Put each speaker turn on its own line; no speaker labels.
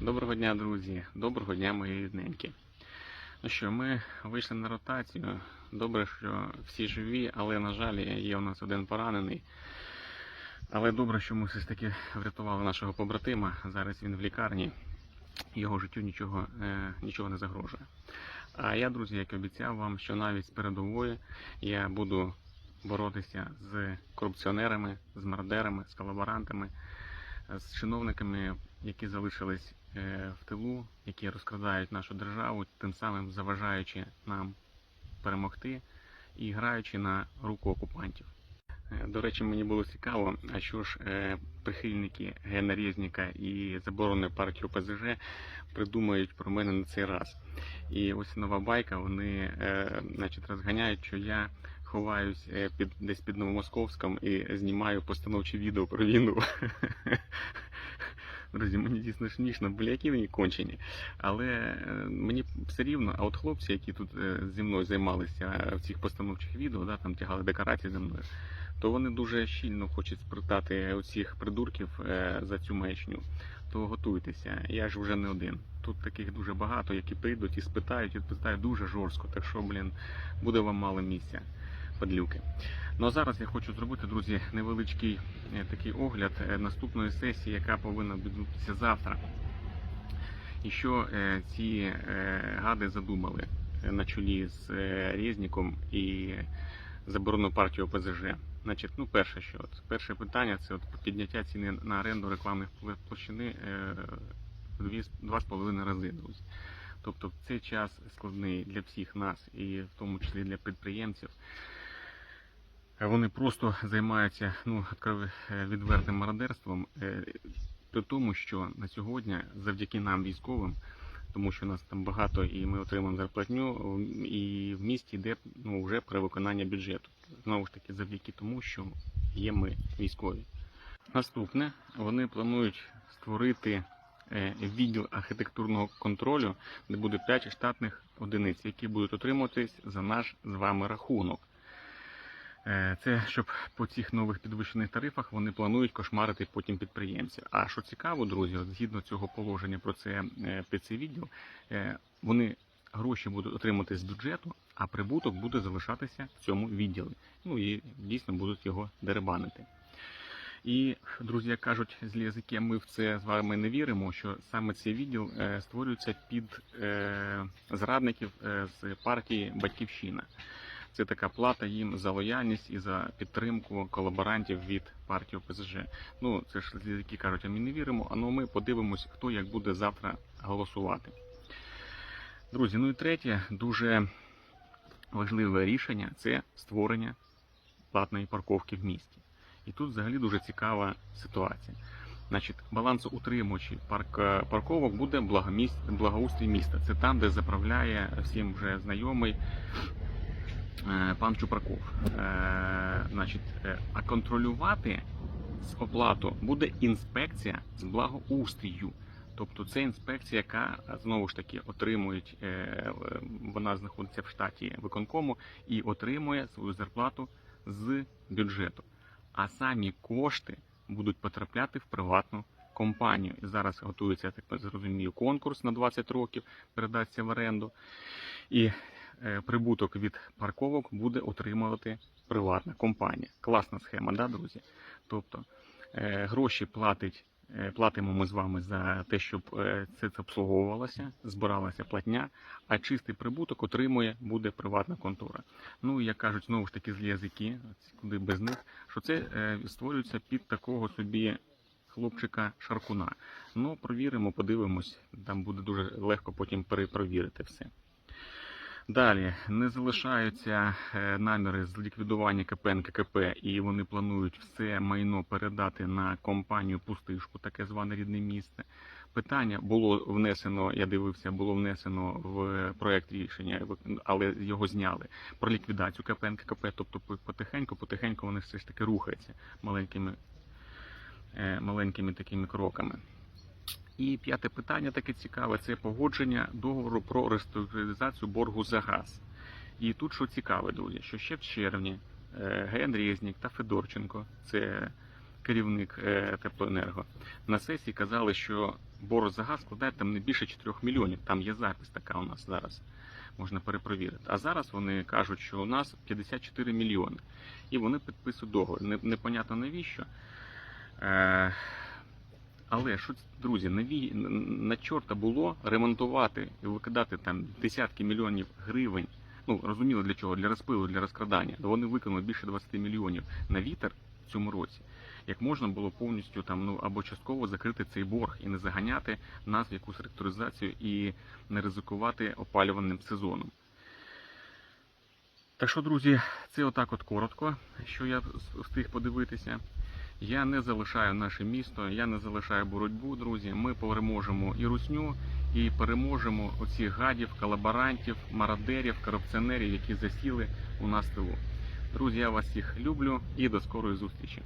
Доброго дня, друзі! Доброго дня, мої рідненькі. Ну що, ми вийшли на ротацію. Добре, що всі живі, але, на жаль, є у нас один поранений. Але добре, що ми все ж таки врятували нашого побратима. Зараз він в лікарні. Його життю нічого, е, нічого не загрожує. А я, друзі, як і обіцяв вам, що навіть з передової я буду боротися з корупціонерами, з мардерами, з колаборантами, з чиновниками, які залишились в тилу, які розкрадають нашу державу, тим самим заважаючи нам перемогти і граючи на руку окупантів. Е, До речі, мені було цікаво, а що ж е, прихильники Гена Резника і забороненої партії ОПЗЖ придумають про мене на цей раз. І ось нова байка, вони е, значить, розганяють, що я ховаюсь е, під, десь під Новомосковськом і знімаю постановчі відео про війну. Друзі, мені дійсно смішно, бляки вони кончені. Але е, мені все рівно, а от хлопці, які тут е, зі мною займалися в цих постановчих відео, да, там тягали декорації зі мною, то вони дуже щільно хочуть спитати оцих придурків е, за цю маячню. То готуйтеся, я ж вже не один. Тут таких дуже багато, які прийдуть і спитають, і спитають дуже жорстко. Так що, блін, буде вам мало місця, подлюки. Ну а зараз я хочу зробити, друзі, невеличкий е, такий огляд е, наступної сесії, яка повинна відбутися завтра. І що е, ці гади задумали на чолі з Резніком і забороненою партією ОПЗЖ. Значить, ну перше, що от, перше питання це от підняття ціни на оренду рекламних площини два з половиною рази, друзі. Тобто цей час складний для всіх нас, і в тому числі для підприємців. Вони просто займаються ну, е, відвертим мародерством, е, при тому, що на сьогодні, завдяки нам, військовим, тому що нас там багато і ми отримуємо зарплатню, і в місті йде ну, вже при виконання бюджету. Знову ж таки, завдяки тому, що є ми військові. Наступне, вони планують створити е, відділ архітектурного контролю, де буде 5 штатних одиниць, які будуть отримуватись за наш з вами рахунок. Е, Це щоб по цих нових підвищених тарифах вони планують кошмарити потім підприємців. А що цікаво, друзі, от згідно цього положення про це е, під цей відділ, е, вони гроші будуть отримати з бюджету, а прибуток буде залишатися в цьому відділі. Ну і дійсно будуть його деребанити. І, друзі, як кажуть злі язики, ми в це з вами не віримо, що саме цей відділ створюється під зрадників з партії Батьківщина. Це така плата їм за лояльність і за підтримку колаборантів від партії ОПЗЖ. Ну, це ж язики кажуть, а ми не віримо, а ну ми подивимось, хто як буде завтра голосувати. Друзі, ну і третє, дуже важливе рішення це створення платної парковки в місті. І тут взагалі дуже цікава ситуація. Значить, балансоутримувачі парк, е, парковок буде благоустрій міста. Це там, де заправляє всім вже знайомий пан Чупраков. Е, значить, е, а контролювати оплату буде інспекція з благоустрію. Тобто це інспекція, яка е, знову ж таки отримують, е, е, вона знаходиться в штаті виконкому і отримує свою зарплату з бюджету. А самі кошти будуть потрапляти в приватну компанію. Зараз готується, я так зрозумію, конкурс на 20 років, передасться в оренду. І е, прибуток від парковок буде отримувати приватна компанія. Класна схема, да, друзі? Тобто е, гроші платить. е, Платимо ми з вами за те, щоб е, це обслуговувалося, збиралася платня, а чистий прибуток отримує буде приватна контора. Ну як кажуть, знову ж таки злі язики, куди без них, що це е, створюється під такого собі хлопчика Шаркуна. Ну, провіримо, подивимось, там буде дуже легко потім перепровірити все. Далі не залишаються е, наміри з ліквідування КП НККП, і вони планують все майно передати на компанію Пустишку, таке зване рідне місце. Питання було внесено, я дивився, було внесено в проект рішення, але його зняли про ліквідацію КП НККП, тобто потихеньку, потихеньку вони все ж таки рухаються маленькими, е, маленькими такими кроками. І п'яте питання таке цікаве: це погодження договору про реструктуризацію боргу за газ. І тут що цікаве, друзі, що ще в червні е, Ген Резнік та Федорченко, це керівник е, теплоенерго, на сесії казали, що борг за газ складає там не більше 4 мільйонів. Там є запис така у нас зараз. Можна перепровірити. А зараз вони кажуть, що у нас 54 мільйони. І вони підписують договір. Непонятно навіщо. Але що, друзі, наві... на чорта було ремонтувати і викидати там десятки мільйонів гривень. Ну, розуміло для чого, для розпилу, для розкрадання. То вони викинули більше 20 мільйонів на вітер в цьому році. Як можна було повністю там ну або частково закрити цей борг і не заганяти нас в якусь реструктуризацію і не ризикувати опалювальним сезоном. Так що, друзі, це отак от коротко, що я встиг подивитися. Я не залишаю наше місто, я не залишаю боротьбу, друзі. Ми переможемо і русню, і переможемо оцих гадів, колаборантів, мародерів, корупціонерів, які засіли у нас тилу. Друзі, я вас всіх люблю і до скорої зустрічі.